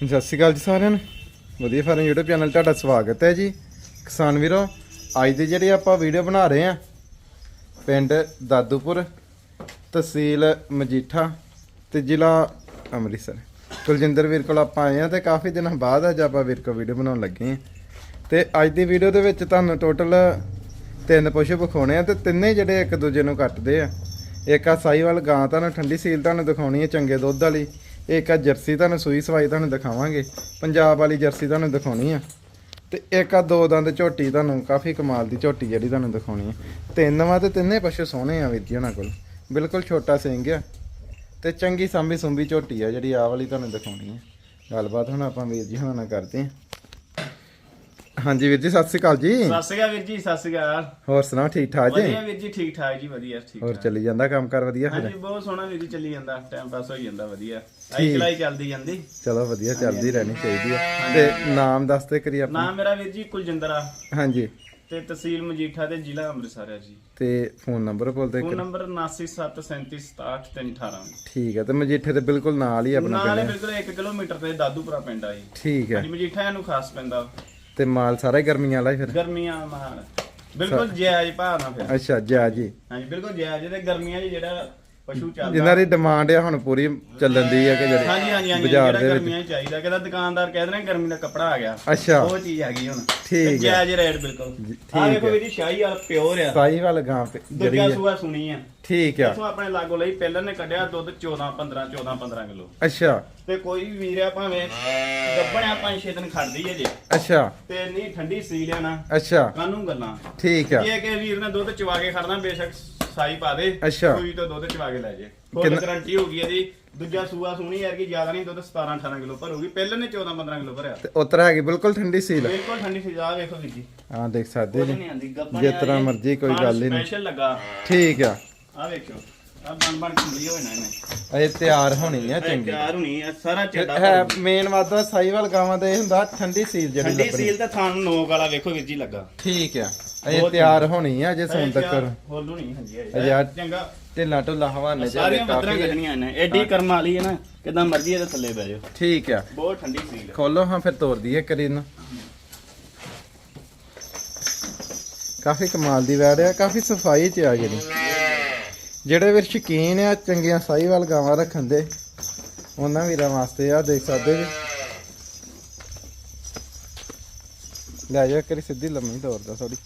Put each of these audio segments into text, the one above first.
ਸਤਿ ਸ਼੍ਰੀ ਅਕਾਲ ਜੀ ਸਾਰਿਆਂ ਨੂੰ। ਵਧੀਆ ਫਾਰਮ YouTube ਚੈਨਲ ਤੁਹਾਡਾ ਸਵਾਗਤ ਹੈ ਜੀ। ਕਿਸਾਨ ਵੀਰੋ, ਅੱਜ ਦੀ ਜਿਹੜੀ ਆਪਾਂ ਵੀਡੀਓ ਬਣਾ ਰਹੇ ਆ ਪਿੰਡ ਦਾਦੂਪੁਰ, ਤਹਿਸੀਲ ਮਜੀਠਾ ਤੇ ਜ਼ਿਲ੍ਹਾ ਅੰਮ੍ਰਿਤਸਰ। ਕੁਲਜਿੰਦਰ ਵੀਰ ਕੋਲ ਆਪਾਂ ਆਏ ਆ ਤੇ ਕਾਫੀ ਦਿਨਾਂ ਬਾਅਦ ਅੱਜ ਆਪਾਂ ਵੀਰ ਕੋਲ ਵੀਡੀਓ ਬਣਾਉਣ ਲੱਗੇ ਆ ਤੇ ਅੱਜ ਦੀ ਵੀਡੀਓ ਦੇ ਵਿੱਚ ਤੁਹਾਨੂੰ ਟੋਟਲ ਤਿੰਨ ਪਸ਼ੂ ਵਿਖਾਉਣੇ ਆ ਤੇ ਤਿੰਨੇ ਜਿਹੜੇ ਇੱਕ ਦੂਜੇ ਨੂੰ ਕੱਟਦੇ ਆ। ਇੱਕ ਆ ਸਾਈਵਾਲ ਗਾਂ ਤੁਹਾਨੂੰ ਠੰਡੀ ਸੀਲ ਤੁਹਾਨੂੰ ਦਿਖਾਉਣੀ ਹੈ ਚੰਗੇ ਦੁੱਧ ਵਾਲੀ। ਇੱਕ ਆ ਜਰਸੀ ਤੁਹਾਨੂੰ ਸੂਈ ਸਵਾਈ ਤੁਹਾਨੂੰ ਦਿਖਾਵਾਂਗੇ, ਪੰਜਾਬ ਵਾਲੀ ਜਰਸੀ ਤੁਹਾਨੂੰ ਦਿਖਾਉਣੀ ਆ। ਤੇ ਇੱਕ ਆ ਦੋ ਦੰਦ ਝੋਟੀ ਤੁਹਾਨੂੰ, ਕਾਫੀ ਕਮਾਲ ਦੀ ਝੋਟੀ ਜਿਹੜੀ ਤੁਹਾਨੂੰ ਦਿਖਾਉਣੀ ਹੈ ਤਿੰਨ ਵਾ ਤੇ ਤਿੰਨੇ ਪਸ਼ੂ ਸੋਹਣੇ ਆ ਵੀਰ ਜੀ ਉਹਨਾਂ ਕੋਲ, ਬਿਲਕੁਲ ਛੋਟਾ ਸਿੰਘ ਆ। ਤੇ ਚੰਗੀ ਸਾਂਭੀ ਸੁੰਭੀ ਝੋਟੀ ਆ ਜਿਹੜੀ ਆ ਵਾਲੀ ਤੁਹਾਨੂੰ ਦਿਖਾਉਣੀ ਹੈ ਗੱਲਬਾਤ ਹੁਣ ਆਪਾਂ ਵੀਰ ਜੀ ਹੁਣਾਂ ਨਾਲ ਕਰਦੇ ਹਾਂ ਹਾਂਜੀ ਵੀਰ ਜੀ ਸਤਿ ਸ਼੍ਰੀ ਅਕਾਲ ਜੀ। ਸਤਿ ਸ਼੍ਰੀ ਅਕਾਲ ਵੀਰ ਜੀ ਸਤਿ ਸ਼੍ਰੀ ਅਕਾਲ। ਹੋਰ ਸੁਣਾਓ ਠੀਕ ਠਾਕ ਜੀ? ਵਧੀਆ ਵੀਰ ਜੀ ਠੀਕ ਠਾਕ ਜੀ ਵਧੀਆ ਠੀਕ ਹੋਰ ਚੱਲੀ ਜਾਂਦਾ ਕੰਮ ਕਰ ਵਧੀਆ ਹਾਂਜੀ ਬਹੁਤ ਸੋਹਣਾ ਵੀਰ ਜੀ ਚੱਲੀ ਜਾਂਦਾ ਟਾਈਮ ਪਾਸ ਹੋਈ ਜਾਂਦਾ ਵਧੀਆ। ਆਈ ਚਲਾਈ ਚੱਲਦੀ ਜਾਂਦੀ। ਚਲੋ ਵਧੀਆ ਚੱਲਦੀ ਰਹਿਣੀ ਚਾਹੀਦੀ ਹੈ ਤੇ ਨਾਮ ਦੱਸਦੇ ਕਰੀ ਆਪਣਾ। ਨਾਮ ਮੇਰਾ ਵੀਰ ਜੀ ਕੁਲਜਿੰਦਰ। ਆ ਹਾਂਜੀ। ਤੇ ਤਹਿਸੀਲ ਮਜੀਠਾ ਤੇ ਜ਼ਿਲ੍ਹਾ ਅੰਮ੍ਰਿਤਸਰ ਆ ਜੀ। ਤੇ ਫੋਨ ਨੰਬਰ ਬੋਲਦੇ ਫੋਨ ਨੰਬਰ 9773676318 ਠੀਕ ਹੈ ਤੇ ਮਜੀਠੇ ਦੇ ਬਿਲਕੁਲ ਨਾਲ ਹੀ ਆਪਣਾ ਨਾਲੇ ਪਿੰਡ ਹੈ। ਬਿਲਕੁਲ 1 ਕਿਲੋਮੀਟਰ ਤੇ ਦਾਦੂਪੁਰਾ ਪਿੰਡ ਆ ਜੀ। ਠੀਕ ਹੈ ਹਾਂਜੀ ਮਜੀਠਾ ਨੂੰ ਖਾਸ ਪੈਂਦਾ। ਤੇ ਮਾਲ ਸਾਰਾ ਹੀ ਗਰਮੀਆਂ ਵਾਲਾ ਹੀ ਫਿਰ? ਗਰਮੀਆਂ ਮਹਾਨ ਬਿਲਕੁਲ ਜਾਇਜ਼ ਭਾਅ ਨਾਲ ਫਿਰ। ਅੱਛਾ ਜਾ ਜੀ ਹਾਂਜੀ ਬਿਲਕੁਲ ਜਾਇਜ਼ ਤੇ ਗਰਮੀਆਂ 'ਚ ਜਿਹੜਾ ਪਸ਼ੂ ਚੱਲਦਾ। ਜਿਨ੍ਹਾਂ ਦੀ ਡਿਮਾਂਡ ਆ ਹੁਣ ਪੂਰੀ ਚੱਲਣ ਦੀ ਆ ਕਿ ਹਾਂਜੀ ਜਿਹੜੇ ਹਾਂਜੀ ਹਾਂਜੀ ਬਾਜ਼ਾਰ ਜਿਹੜਾ ਦੇ ਵਿੱਚ। ਗਰਮੀਆਂ 'ਚ ਚਾਹੀਦਾ ਕਿਦਾ ਦੁਕਾਨਦਾਰ ਕਹਿ ਦੇਣਾ ਗਰਮੀ ਦਾ ਕੱਪੜਾ ਆ ਗਿਆ। ਅੱਛਾ। ਉਹ ਚੀਜ਼ ਹੈਗੀ ਹੁਣ। ਠੀਕ ਹੈ। ਜਾਇਜ਼ ਰੇਟ ਬਿਲਕੁਲ। ਜੀ, ਆ ਠੀਕ ਦੇਖੋ ਹੈ। ਵੀਰ ਜੀ ਸ਼ਾਹੀ ਵਾਲਾ ਪਿਓਰ ਆ। ਸਾਈ ਵਾਲ ਗਾਂ ਤੇ ਜਿਹੜੀ ਹੈ ਸੂਆ ਸੁਣੀ ਆ। ਠੀਕ ਆ। ਇਥੋਂ ਆਪਣੇ ਲਾਗੋ ਲਈ ਪਹਿਲਾਂ ਨੇ ਕੱਢਿਆ ਦੁੱਧ 14 15 14 15 ਕਿਲੋ। ਅੱਛਾ। ਤੇ ਕੋਈ ਵੀ ਵੀਰ ਆ ਭਾਵੇਂ ਗੱਬਣਿਆ ਪੰਜ ਛੇ ਦਿਨ ਖੜਦੀ ਹੈ ਜੇ। ਅੱਛਾ। ਤੇ ਨਹੀਂ ਠੰਡੀ ਸੀ ਲਿਆਣਾ ਅੱਛਾ। ਕਾਨੂੰ ਗੱਲਾਂ। ਠੀਕ ਆ। ਜੇ ਕਿ ਵੀਰ ਨੇ ਦੁੱਧ ਚਵਾ ਕੇ ਖੜਨਾ ਬੇਸ਼ੱਕ ਸਾਈ ਪਾ ਦੇ ਅੱਛਾ। ਕੋਈ ਤਾਂ ਦੁੱਧ ਚਵਾ ਕੇ ਲੈ ਜੇ। ਫੁੱਲ ਕਿੰਨਾ- ਗਾਰੰਟੀ ਹੋ ਗਈ ਇਹਦੀ ਦੂਜਾ ਸੂਆ ਸੁਣੀ ਯਾਰ ਕਿ ਜ਼ਿਆਦਾ ਨਹੀਂ ਦੁੱਧ 17 18 ਕਿਲੋ ਭਰੂਗੀ ਪਹਿਲਾਂ ਨੇ 14 15 ਕਿਲੋ ਭਰਿਆ। ਤੇ ਉਤਰ ਹੈਗੀ ਬਿਲਕੁਲ ਠੰਡੀ ਸੀਲ। ਬਿਲਕੁਲ ਠੰਡੀ ਸੀ ਜਾ ਵੇਖੋ ਜੀ ਹਾਂ ਦੇਖ ਸਕਦੇ ਕੁਝ ਜੀ। ਨਹੀਂ ਆਂਦੀ ਗੱਪਾਂ ਜਿਸ ਤਰ੍ਹਾਂ ਮਰਜ਼ੀ ਕੋਈ ਗੱਲ ਹੀ ਨਹੀਂ। ਸਪੈਸ਼ਲ ਲੱਗਾ। ਠੀਕ ਆ। ਆ ਵੇਖੋ ਆ ਬਣ ਬਣ ਖੁੱਲੀ ਹੋਏ ਨਾ ਇਹਨੇ। ਇਹ ਤਿਆਰ ਹੋਣੀ ਆ ਚੰਗੀ। ਤਿਆਰ ਹੋਣੀ ਆ ਸਾਰਾ ਚੱਡਾ ਹੈ ਮੇਨ ਵਾਦਾ ਸਾਈਵਾਲ ਗਾਵਾਂ ਦਾ ਇਹ ਹੁੰਦਾ ਠੰਡੀ ਸੀਲ ਜਿਹੜੀ ਠੰਡੀ ਲੱਭਣੀ। ਸੀਲ ਤੇ ਥਾਂ ਨੂੰ ਨੋਕ ਵਾਲਾ ਵੇਖੋ ਵੀਰ ਜੀ ਲੱਗਾ। ਠੀਕ ਆ। ਇਹ ਬਹੁਤ ਤਿਆਰ ਹੋਣੀ ਆ ਜੇ ਸੌਣ ਤੱਕ। ਹੋਲੂ ਨਹੀਂ ਹਾਂਜੀ ਇਹ ਅਜਾ ਚੰਗਾ। ਢਿੱਲਾ ਢੁੱਲਾ ਹਵਾਨੇ ਚ ਸਾਰੀਆਂ ਮੱਦਰਾਂ ਕਾਫੀ ਕੱਢਣੀਆਂ ਨੇ ਐਡੀ ਕਰਮ ਵਾਲੀ ਹੈ ਨਾ ਕਿਦਾਂ ਮਰਜ਼ੀ ਇਹਦੇ ਥੱਲੇ ਬਹਿ ਜਾਓ। ਠੀਕ ਆ। ਬਹੁਤ ਠੰਡੀ ਸੀਲ ਖੋਲੋ ਹਾਂ ਫਿਰ ਤੋੜ ਦਈਏ ਕਰੀ ਨੂੰ ਕਾਫੀ ਕਮਾਲ ਦੀ ਵੈੜ ਆ ਕਾਫੀ ਸਫ਼ਾਈ ਚ ਆ ਜਿਹੜੀ। ਜਿਹੜੇ ਵੀਰ ਸ਼ਕੀਨ ਆ ਚੰਗੀਆਂ ਸਾਈਵਾਲ ਗਾਵਾਂ ਰੱਖਣ ਦੇ ਉਹਨਾਂ ਵੀਰਾਂ ਵਾਸਤੇ ਆ ਦੇਖ ਸਕਦੇ ਜੀ। ਲੈ ਜਾ ਕਰੀ ਸਿੱਧੀ ਲੰਮੀ ਤੋੜਦਾ ਥੋੜੀ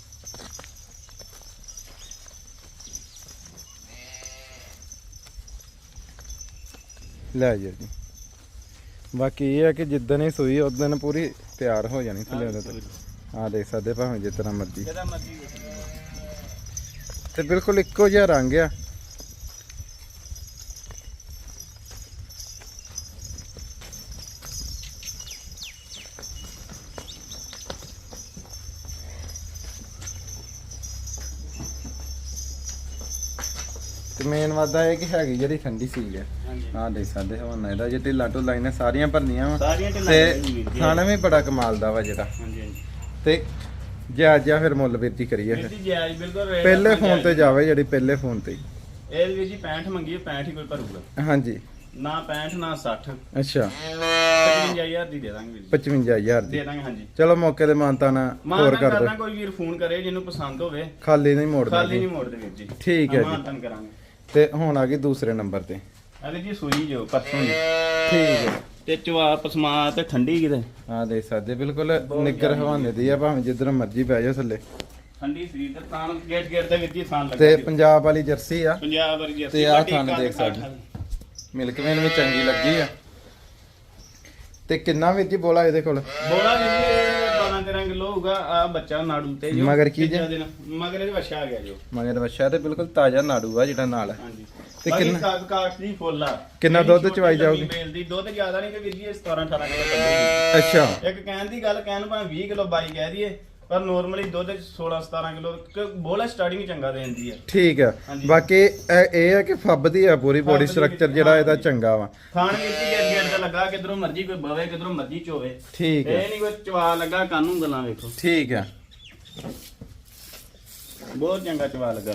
ਲੈ ਜਾ ਜੀ। ਬਾਕੀ ਇਹ ਹੈ ਕਿ ਜਿੱਦਣ ਹੀ ਸੂਈ ਉਦੋਂ ਪੂਰੀ ਤਿਆਰ ਹੋ ਜਾਣੀ ਥੱਲੇ ਉਹਦੇ ਤੇ। ਆ ਦੇਖ ਸਕਦੇ ਭਾਵੇਂ ਜਿਸ ਤਰ੍ਹਾਂ ਮਰਜ਼ੀ। ਤੇ ਬਿਲਕੁਲ ਇੱਕੋ ਜਿਹਾ ਰੰਗ ਆ। ਤੇ ਮੇਨ ਵਾਦਾ ਇਹ ਕਿ ਹੈਗੀ ਜਿਹੜੀ ਠੰਡੀ ਸੀ ਹੈ। ਹਾਂਜੀ। ਆ ਦੇਖ ਸਕਦੇ ਹੋ ਨਾ ਇਹਦਾ ਜੇ ਢਿੱਲਾ ਢੁੱਲਾ ਇਹਨੇ ਸਾਰੀਆਂ ਭਰਨੀਆਂ ਵਾ। ਸਾਰੀਆਂ ਢਿੱਲਾਂ ਤੇ ਜੀ। ਖਾਣਾ ਵੀ ਬੜਾ ਕਮਾਲ ਦਾ ਵਾ ਜਿਹੜਾ। ਹਾਂਜੀ ਹਾਂਜੀ। ਤੇ ਜਾ ਜਾ ਫਿਰ ਮੁੱਲ ਵੀਰਤੀ ਕਰੀਏ ਵੀਰ ਫਿਰ ਜੀ ਜਾਇਜ਼ ਬਿਲਕੁਲ ਰੇਟ ਪਹਿਲੇ ਆਪਣਾ ਫੋਨ ਤੇ। ਜਾਵੇ ਜਿਹੜੀ ਪਹਿਲੇ ਫੋਨ ਤੇ। ਹੀ। ਇਹ ਵੀਰ ਜੀ 65 ਮੰਗੀ ਹੈ 65 ਹੀ ਕੋਈ ਭਰੂਗਾ। ਹਾਂਜੀ। ਨਾ 65 ਨਾ 60 ਅੱਛਾ। 55000 ਦੀ ਦੇ ਦਾਂਗੇ ਵੀਰ ਜੀ। 55000 ਦੀ। ਦੇ ਦਾਂਗੇ ਹਾਂਜੀ। ਚਲੋ ਮੌਕੇ ਤੇ ਮਾਨਤਾ ਨਾ ਮਾਨ ਹੋਰ ਕਰ ਕਰਨਾ ਦੋ ਕੋਈ ਵੀਰ ਫੋਨ ਕਰੇ ਜਿਹਨੂੰ ਪਸੰਦ ਹੋਵੇ। ਖਾਲੀ ਨਹੀਂ ਮੋੜਦਾ ਖਾਲੀ ਜੀ। ਨਹੀਂ ਮੋੜਦੇ ਵੀਰ ਜੀ। ਠੀਕ ਹੈ ਜੀ। ਮਾਨ ਕਰਾਂਗੇ। ਤੇ ਹੁਣ ਆ ਗਈ ਦੂਸਰੇ ਨੰਬਰ ਤੇ। ਅਰੇ ਜੀ ਸੂਈ ਜੋ ਪਰਸੋਂ ਦੀ ਠੀਕ ਹੈ। ਤੇ ਚਵਾ ਪਸਮਾ ਤੇ ਠੰਡੀ ਕਿਤੇ? ਆ ਦੇਖ ਸਕਦੇ ਬਿਲਕੁਲ ਨਿੱਗਰ ਹਵਾਨੇ ਦੀ ਆ ਭਾਵੇਂ ਜਿੱਧਰ ਮਰਜ਼ੀ ਪੈ ਜਾ ਥੱਲੇ। ਠੰਡੀ ਸਰੀਰ ਤੇ ਤਾਂ ਗੇਟ ਗੇਟ ਦੇ ਵਿੱਚ ਹੀ ਥਾਂ ਲੱਗਾ ਤੇ ਪੰਜਾਬ ਵਾਲੀ ਜਰਸੀ ਆ। ਪੰਜਾਬ ਵਰਗੀ ਜਰਸੀ ਤੇ ਥਣ ਕੱਦ ਦੇਖ ਸਕਦੇ। ਮਿਲਕ ਵੇਨ ਵੀ ਚੰਗੀ ਲੱਗੀ ਆ। ਤੇ ਕਿੰਨਾ ਵੀਰ ਜੀ ਬੋਲਾ ਇਹਦੇ ਕੋਲ? ਬੋਲਾ ਜੀ ਇਹ 12 13 ਕਿਲੋ ਹੋਊਗਾ ਆ ਬੱਚਾ ਨਾੜੂ ਤੇ ਜੋ ਮਗਰ ਕੀ ਜੇ? ਤੀਜਾ ਦਿਨ। ਮਗਰ ਇਹਦੇ ਬੱਚਾ ਆ ਗਿਆ ਜੋ ਮਗਰ ਬੱਚਾ ਤੇ ਬਿਲਕੁਲ ਤਾਜ਼ਾ ਨਾੜੂ ਆ ਜਿਹੜਾ ਨਾਲ ਹਾਂਜੀ ਤੇ ਤੇ ਕਿੰਨਾ- ਕਿੰਨਾ ਕਾਸ਼ ਦੀ ਫੁੱਲ ਆ ਕਿੰਨਾ ਇਹਦੀ ਦੁੱਧ ਛੋਟੀ ਚਵਾਈ ਲੰਮੀ ਜਾਊਗੀ? ਬੇਲ ਦੀ ਦੁੱਧ ਜ਼ਿਆਦਾ ਨਹੀਂ ਕਿ ਵੀਰ ਜੀ ਇਹ 17 18 ਕਿਲੋ ਕੱਢੇਗੀ ਅੱਛਾ ਇੱਕ ਕਹਿਣ ਦੀ ਗੱਲ ਕਹਿਣ ਭਾਵੇਂ 20 ਕਿਲੋ 22 ਕਹਿ ਦਈਏ ਪਰ ਨਾਰਮਲੀ ਦੁੱਧ 16 17 ਕਿਲੋ ਬੋਲਾ ਸਟਾਰਟਿੰਗ ਚੰਗਾ ਦੇ ਦਿੰਦੀ ਆ ਠੀਕ ਆ ਹਾਂਜੀ। ਬਾਕੀ ਇਹ ਇਹ ਆ ਕਿ ਫੱਬਦੀ ਆ ਪੂਰੀ ਬੋਡੀ ਫੱਬਦੀ ਸਟਰਕਚਰ ਜਿਹੜਾ ਇਹਦਾ ਹਾਂਜੀ। ਚੰਗਾ ਵਾ ਖਾਣ ਵਿੱਚ ਗੇਟ ਤੇ ਲੱਗਾ ਕਿਧਰੋਂ ਮਰਜ਼ੀ ਕੋਈ ਬਵੇ ਕਿਧਰੋਂ ਮਰਜ਼ੀ ਚੋਵੇ। ਠੀਕ ਇਹ ਹੈ ਨਹੀਂ ਕੋਈ ਚਵਾ ਲੱਗਾ ਕਾਨੂੰ ਗੱਲਾਂ ਵੇਖੋ। ਠੀਕ ਆ ਬਹੁਤ ਚੰਗਾ ਚਵਾ ਲੱਗਾ।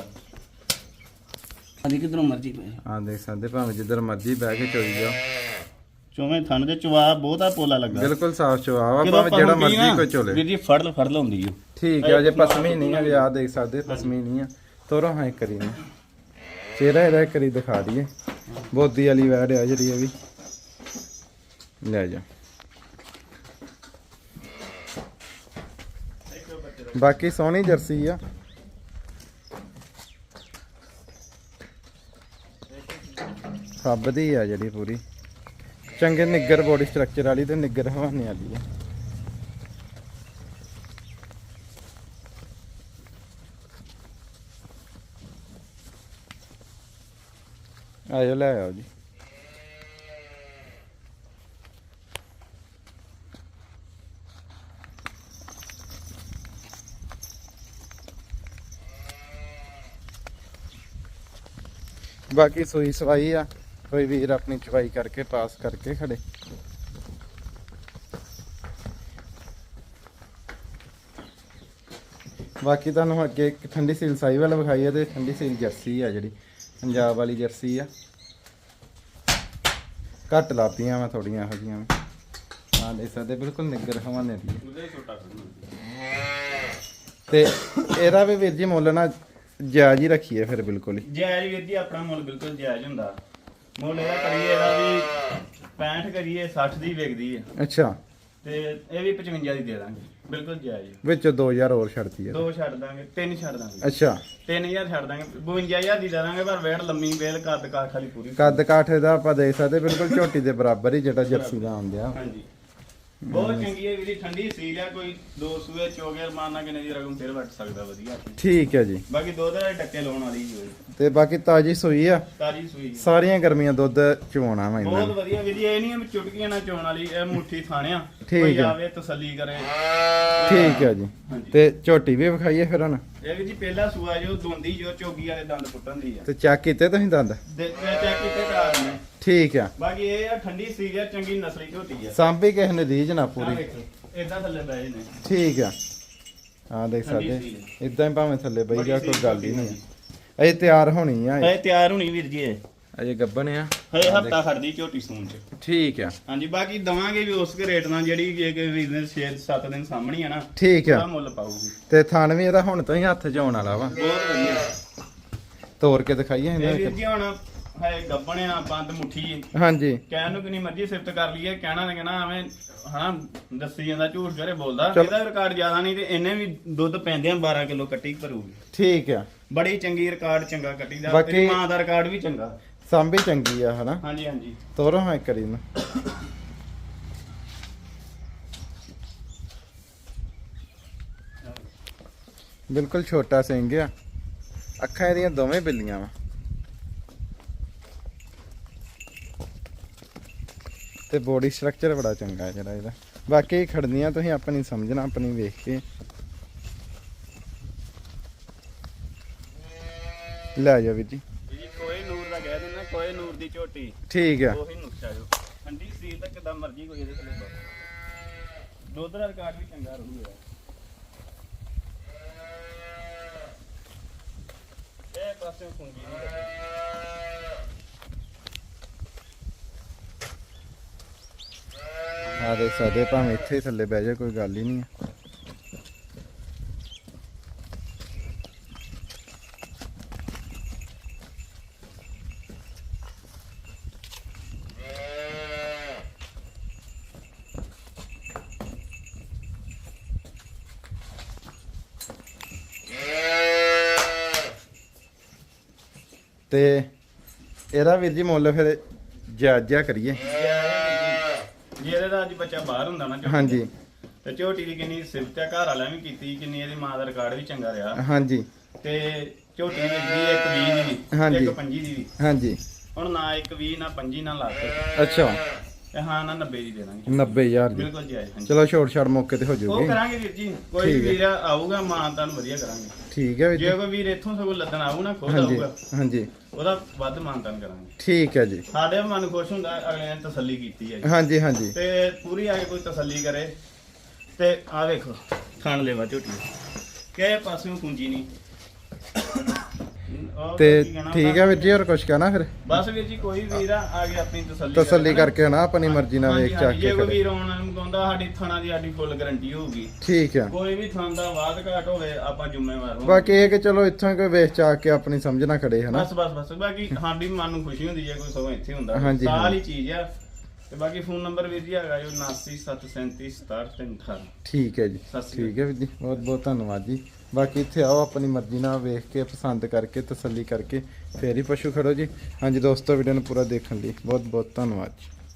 ਹਾਂਜੀ ਕਿਧਰੋਂ ਮਰਜ਼ੀ ਪਏ। ਆ ਦੇਖ ਸਕਦੇ ਭਾਵੇਂ ਜਿੱਧਰ ਮਰਜ਼ੀ ਬਹਿ ਕੇ ਚੋਈ ਜਾਓ। ਚੋਵੇਂ ਥਣ ਦੇ ਚਵਾ ਬਹੁਤਾ ਪੋਲਾ ਲੱਗਾ। ਬਿਲਕੁਲ ਸਾਫ਼ ਜਦੋਂ ਭਾਵੇਂ ਜਿਹੜਾ ਹੁੰਦੀ ਮਰਜ਼ੀ ਕੋਈ ਚੋਲੇ। ਵੀਰ ਜੀ ਫੜ ਫੜ ਲਾਉਂਦੀ ਓ। ਠੀਕ ਹੈ ਜੇ ਪਸਮੀ ਨਹੀਂ ਆ ਆ ਦੇਖ ਸਕਦੇ ਪਸਮੀ ਨਹੀਂ ਆ। ਤੋਰੋ ਹਾਂ ਕਰੀ ਨਾ ਚਿਹਰਾ ਇਹਦਾ ਕਰੀ ਦਿਖਾ ਦਈਏ। ਬੋਦੀ ਵਾਲੀ ਵੈੜ ਆ ਜਿਹੜੀ ਇਹ ਵੀ। ਲੈ ਜਾ। ਬਾਕੀ ਸੋਹਣੀ ਜਰਸੀ ਆ। ਸਭ ਦੀ ਆ ਜਿਹੜੀ ਪੂਰੀ। ਚੰਗੇ ਨਿੱਗਰ ਬੋਡੀ ਸਟਰਕਚਰ ਵਾਲੀ ਤੇ ਨਿੱਗਰ ਹਵਾਨੇ ਵਾਲੀ ਆ। ਆਇਓ, ਲੈ ਆਓ ਜੀ। ਬਾਕੀ ਸੂਈ ਸਵਾਈ ਆ। ਕੋਈ ਵੀਰ ਆਪਣੀ ਚਵਾਈ ਕਰਕੇ ਪਾਸ ਕਰਕੇ ਖੜੇ। ਬਾਕੀ ਤੁਹਾਨੂੰ ਅੱਗੇ ਇੱਕ ਠੰਡੀ ਸੀਲ ਸਾਈ ਵਾਲਾ ਵਿਖਾਈ ਹੈ ਤੇ ਠੰਡੀ ਸੀਲ ਜਰਸੀ ਆ ਜਿਹੜੀ। ਪੰਜਾਬ ਵਾਲੀ ਜਰਸੀ ਆ। ਘੱਟ ਲਾਪੀਆਂ ਵਾ ਥੋੜੀਆਂ ਇਹੋ ਜਿਹੀਆਂ। ਹਾਂ ਦੇ ਸਕਦੇ, ਬਿਲਕੁਲ ਨਿੱਗਰ ਹਵਾਨੇ ਦੀ। ਤੇ ਇਹਦਾ ਵੀ ਵੀਰ ਜੀ ਮੁੱਲ ਨਾ ਜਾਇਜ਼ ਹੀ ਰੱਖੀਏ ਫਿਰ ਬਿਲਕੁਲ ਹੀ। ਜਾਇਜ਼ ਵੀਰ ਜੀ ਆਪਣਾ ਮੁੱਲ ਬਿਲਕੁਲ ਜਾਇਜ਼ ਹੁੰਦਾ। ਮੁੱਲ ਇਹਦਾ ਕਰੀਏ ਇਹਦਾ ਵੀ 65 ਕਰੀਏ 60 ਦੀ ਵਿਕਦੀ ਹੈ ਅੱਛਾ। ਤੇ ਇਹ ਵੀ 55 ਦੀ ਦੇ ਦਾਂਗੇ। ਬਿਲਕੁਲ ਜਾਇਜ਼ ਵਿੱਚ 2000 ਹੋਰ ਛੱਡਤੀ ਆ। ਦੋ ਛੱਡ ਦਾਂਗੇ ਤਿੰਨ ਛੱਡ ਦਾਂਗੇ। ਅੱਛਾ। 3000 ਛੱਡ ਦਾਂਗੇ 52000 ਦੀ ਦੇ ਦਾਂਗੇ ਪਰ ਵੇੜ ਲੰਮੀ ਵੇਲ ਕੱਦ ਕਾਠ ਵਾਲੀ ਪੂਰੀ। ਕੱਦ ਕਾਠੇ ਦਾ ਆਪਾਂ ਦੇਖ ਸਕਦੇ ਬਿਲਕੁਲ ਝੋਟੀ ਦੇ ਬਰਾਬਰ ਹੀ ਜਿਹੜਾ ਜਰਸੀ ਦਾ ਆਉਂਦਿਆ। ਹਾਂਜੀ। ਬਹੁਤ ਚੰਗੀ ਹੈ ਵੀਰੀ ਠੰਡੀ ਸੀਲ ਆ ਕੋਈ ਦੋ ਸੂਏ ਚੋਗੇ ਮਾਰਨਾ ਕਿਨੇ ਦੀ ਰਕਮ ਫਿਰ ਵੱਟ ਸਕਦਾ ਵਧੀਆ ਠੀਕ ਹੈ ਜੀ। ਬਾਕੀ ਦੁੱਧ ਦੇ ਟੱਕੇ ਲਾਉਣ ਵਾਲੀ ਹੋਈ ਤੇ ਬਾਕੀ ਤਾਜੀ ਸੂਈ ਆ? ਤਾਜੀ ਸੂਈ ਸਾਰੀਆਂ ਗਰਮੀਆਂ ਦੁੱਧ ਵਾ ਇਹਨਾਂ ਬਹੁਤ ਵਧੀਆ ਵੀਰ ਜੀ ਇਹ ਨਹੀਂ ਚੁਟਕੀਆਂ ਨਾਲ ਚੋਣ ਵਾਲੀ ਇਹ ਮੁੱਠੀ ਥਾਣਿਆ। ਠੀਕ ਕੋਈ ਹੈ। ਆਵੇ ਤਸੱਲੀ ਕਰੇ। ਠੀਕ ਹੈ ਜੀ। ਤੇ ਝੋਟੀ ਵੀ ਵਿਖਾਈਏ ਫਿਰ ਹੁਣ? ਇਹ ਵੀ ਜੀ ਪਹਿਲਾ ਸੂਆ ਜੋ ਦੋਂਦੀ ਜੋ ਚੋਗੀ ਵਾਲੇ ਦੰਦ ਪੁੱਟਣ ਦੀ ਆ। ਤੇ ਚੈੱਕ ਕੀਤੇ ਤੁਸੀਂ ਦੰਦ? ਚੈੱਕ ਕੀਤੇ ਕਰਾ ਦਿੰਦੇ। ਠੀਕ ਆ। ਬਾਕੀ ਇਹ ਆ ਠੰਡੀ ਸੀਲ ਆ ਚੰਗੀ ਨਸਲੀ ਝੋਟੀ ਆ। ਸਾਂਭੀ ਕਿਸੇ ਨੇ ਰੀਝ ਨਾ ਪੂਰੀ। ਇਦਾਂ ਥੱਲੇ ਬਹਿ ਨੇ ਠੀਕ ਆ। ਹਾਂ ਦੇਖ ਸਕਦੇ। ਇਦਾਂ ਹੀ ਭਾਵੇਂ ਥੱਲੇ ਬਈ ਜਾ ਕੋਈ ਗੱਲ ਹੀ ਨਹੀਂ ਅਜੇ ਤਿਆਰ ਹੋਣੀ ਆ ਇਹ। ਤਿਆਰ ਹੋਣੀ ਵੀਰ ਜੀ ਇਹ। ਅਜੇ ਗੱਬਨ ਆ। ਹਏ ਹਫਤਾ ਖੜਦੀ ਝੋਟੀ ਸੂਣ ਚ। ਠੀਕ ਆ। ਹਾਂਜੀ ਬਾਕੀ ਦਵਾਂਗੇ ਵੀ ਉਸ ਕੇ ਰੇਟ ਨਾਲ ਜਿਹੜੀ ਕਿ ਕਿ ਵੀਰ ਨੇ 6-7 ਦਿਨ ਸਾਹਮਣੀ ਆ ਨਾ ਠੀਕ ਆ। ਮੁੱਲ ਪਾਊਗੀ। ਤੇ ਥਣ ਵੀ ਇਹਦਾ ਹੁਣ ਤੋਂ ਹੀ ਹੱਥ 'ਚ ਆਉਣ ਵਾਲਾ ਵਾ। ਬਹੁਤ ਵਧੀਆ। ਤੋੜ ਕੇ ਦਿਖਾਈਏ ਇਹਨਾਂ ਜੀ ਹੁਣ ਹੈ ਗੱਬਣਿਆ ਬੰਦ ਮੁੱਠੀ। ਹਾਂਜੀ। ਕਹਿਣ ਨੂੰ ਕਿੰਨੀ ਮਰਜ਼ੀ ਸਿਫਤ ਕਰ ਲਈਏ ਕਹਿਣਾ ਨੇ ਕਹਿਣਾ ਐਵੇਂ ਹਨਾ ਦੱਸੀ ਜਾਂਦਾ ਝੂਠ ਕਰੇ ਬੋਲਦਾ। ਚਲੋ। ਇਹਦਾ ਰਿਕਾਰਡ ਜ਼ਿਆਦਾ ਨਹੀਂ ਤੇ ਇਹਨੇ ਵੀ ਦੁੱਧ ਪੈਂਦੇ ਆ 12 ਕਿਲੋ ਕੱਟੀ ਭਰੂਗੀ। ਠੀਕ ਆ। ਬੜੀ ਚੰਗੀ ਰਿਕਾਰਡ ਚੰਗਾ ਕੱਟੀ ਦਾ ਬਾਕੀ- ਤੇਰੀ ਮਾਂ ਦਾ ਰਿਕਾਰਡ ਵੀ ਚੰਗਾ। ਸਾਂਭੀ ਚੰਗੀ ਆ ਹਨਾ? ਹਾਂਜੀ ਹਾਂਜੀ। ਤੋਰੋ ਹਾਂ ਕਰੀ ਨੂੰ ਬਿਲਕੁਲ ਛੋਟਾ ਸਿੰਘ ਆ। ਅੱਖਾਂ ਇਹਦੀਆਂ ਦੋਵੇਂ ਬਿੱਲੀਆਂ ਵਾ। ਤੇ ਬੋਡੀ ਸਟਰਕਚਰ ਬੜਾ ਚੰਗਾ ਹੈ ਜਿਹੜਾ ਇਹਦਾ। ਬਾਕੀ ਖੜਨੀਆਂ ਤੁਸੀਂ ਆਪਣੀ ਸਮਝਣਾ ਆਪਣੀ ਵੇਖ ਕੇ। ਲੈ ਜਾ ਵੀਰ ਜੀ। ਜੀ ਕੋਈ ਨੂਰ ਦਾ ਕਹਿ ਦਿੰਦਾ ਕੋਈ ਨੂਰ ਦੀ ਝੋਟੀ। ਠੀਕ ਆ। ਉਹੀ ਨੁਕਸਾ ਜੋ ਠੰਡੀ ਸੀਲ ਤਾਂ ਕਿਦਾਂ ਮਰਜ਼ੀ ਕੋਈ ਇਹਦੇ ਥੱਲੇ ਪਾ ਦੁੱਧ ਦਾ ਰਿਕਾਰਡ ਵੀ ਚੰਗਾ ਰਹੂਗਾ ਇਹ ਪਾਸੇ ਖੁੰਗੀ ਨਹੀਂ ਆ ਦੇਖ ਸਕਦੇ ਭਾਵੇਂ ਇੱਥੇ ਹੀ ਥੱਲੇ ਬਹਿ ਜਾ, ਕੋਈ ਗੱਲ ਹੀ ਨਹੀਂ ਆ। ਤੇ ਇਹਦਾ ਵੀਰ ਜੀ ਮੁੱਲ ਫਿਰ ਜਾਇਜ਼ਾ ਕਰੀਏ। ਜੇ ਇਹਦੇ ਦਾ ਅੱਜ ਬੱਚਾ ਬਾਹਰ ਹੁੰਦਾ ਨਾ ਝੋਟੀ ਹਾਂਜੀ। ਤੇ ਝੋਟੀ ਦੀ ਕਿੰਨੀ ਸਿਫਤ ਹੈ ਘਰ ਵਾਲਿਆਂ ਵੀ ਕੀਤੀ ਕਿੰਨੀ ਇਹਦੀ ਮਾਂ ਦਾ ਰਿਕਾਰਡ ਵੀ ਚੰਗਾ ਰਿਹਾ। ਹਾਂਜੀ। ਤੇ ਝੋਟੀ ਵੀ ਇੱਕ 20 ਦੀ ਹਾਂਜੀ। ਇੱਕ 25 ਦੀ ਵੀ। ਹਾਂਜੀ। ਹੁਣ ਨਾ ਇੱਕ 20 ਨਾ 25 ਨਾ ਲਾ ਕੇ ਅੱਛਾ। ਤੇ ਹਾਂ ਨਾ 90 ਦੀ ਦੇ ਦਾਂਗੇ। 90000 ਦੀ। ਬਿਲਕੁਲ ਜਾਇਜ਼ ਹਾਂਜੀ ਚਲੋ ਛੋਟ ਛਾੜ ਮੌਕੇ ਤੇ ਹੋ ਉਹ ਜਾਊਗੀ ਕਰਾਂਗੇ ਵੀਰ ਜੀ ਕੋਈ ਠੀਕ ਹੈ। ਵੀਰ ਆਊਗਾ ਮਾਂ ਤੁਹਾਨੂੰ ਵਧੀਆ ਕਰਾਂਗੇ। ਠੀਕ ਹੈ ਵੀਰ ਜੇ। ਜੀ ਕੋਈ ਵੀਰ ਇੱਥੋਂ ਸਗੋਂ ਲੱਦਣ ਆਊ ਨਾ ਖੁਦ ਹਾਂਜੀ ਆਊਗਾ ਹਾਂਜੀ। ਉਹਦਾ ਵੱਧ ਮਾਨਤਾਨ ਕਰਾਂਗੇ। ਠੀਕ ਹੈ ਜੀ। ਸਾਡੇ ਮਨ ਖੁਸ਼ ਹੁੰਦਾ ਅਗਲੇ ਨੇ ਤਸੱਲੀ ਕੀਤੀ ਹੈ ਜੀ। ਹਾਂਜੀ ਹਾਂਜੀ। ਤੇ ਪੂਰੀ ਆ ਕੇ ਕੋਈ ਤਸੱਲੀ ਕਰੇ। ਤੇ ਆ ਵੇਖੋ ਖਾਣ ਲੈਵਾ ਝੋਟੀ। ਕਿਸੇ ਪਾਸਿਓਂ ਕੁੰਜੀ ਨਹੀਂ ਤੇ ਠੀਕ ਹੈ ਵੀਰ ਜੀ ਹੋਰ ਕੁਝ ਕਹਿਣਾ ਫਿਰ? ਬਸ ਵੀਰ ਜੀ ਕੋਈ ਵੀਰ ਆ ਆ ਕੇ ਆਪਣੀ ਤਸੱਲੀ ਤਸੱਲੀ। ਕਰਕੇ ਨਾ ਆਪਣੀ ਮਰਜ਼ੀ ਨਾਲ ਵੇਖ ਹਾਂਜੀ, ਕੇ ਜੇ ਕੋਈ ਵੀਰ ਆਉਣਾ ਮੰਗਾਉਂਦਾ ਸਾਡੀ ਥਾਣਾ ਦੀ ਸਾਡੀ ਫੁੱਲ ਗਾਰੰਟੀ ਹੋਊਗੀ। ਠੀਕ ਆ। ਕੋਈ ਵੀ ਥਾਂ ਦਾ ਵਾਧ ਘਾਟ ਹੋਵੇ ਆਪਾਂ ਜ਼ਿੰਮੇਵਾਰ ਹਾਂ ਬਾਕੀ ਇਹ ਕਿ ਚਲੋ ਇੱਥੋਂ ਕੋਈ ਵੇਖ ਚਾਕ ਕੇ ਆਪਣੀ ਸਮਝ ਨਾ ਖੜੇ ਹਨਾ। ਬਸ ਬਸ ਬਸ ਬਾਕੀ ਸਾਡੀ ਮਨ ਨੂੰ ਖੁਸ਼ੀ ਹੁੰਦੀ ਹੈ ਕੋਈ ਸਗੋਂ ਇੱਥੇ ਹੁੰਦਾ। ਸਾਲ। ਹੀ ਚੀਜ਼ ਆ। ਤੇ ਬਾਕੀ ਫੋਨ ਨੰਬਰ ਵੀਰ ਜੀ ਹੈਗਾ ਜੋ 7973376718 ਠੀਕ ਹੈ ਜੀ ਠੀਕ ਹੈ ਵੀਰ ਜੀ ਬਹੁਤ ਬਹੁਤ ਧੰਨਵਾਦ ਜੀ। ਬਾਕੀ ਇੱਥੇ ਆਓ, ਆਪਣੀ ਮਰਜ਼ੀ ਨਾਲ ਵੇਖ ਕੇ, ਪਸੰਦ ਕਰਕੇ, ਤਸੱਲੀ ਕਰਕੇ, ਫੇਰ ਹੀ ਪਸ਼ੂ ਖੜੋ ਜੀ। ਹਾਂਜੀ ਦੋਸਤੋ ਵੀਡੀਓ ਨੂੰ ਪੂਰਾ ਦੇਖਣ ਲਈ ਬਹੁਤ ਬਹੁਤ ਧੰਨਵਾਦ ਜੀ।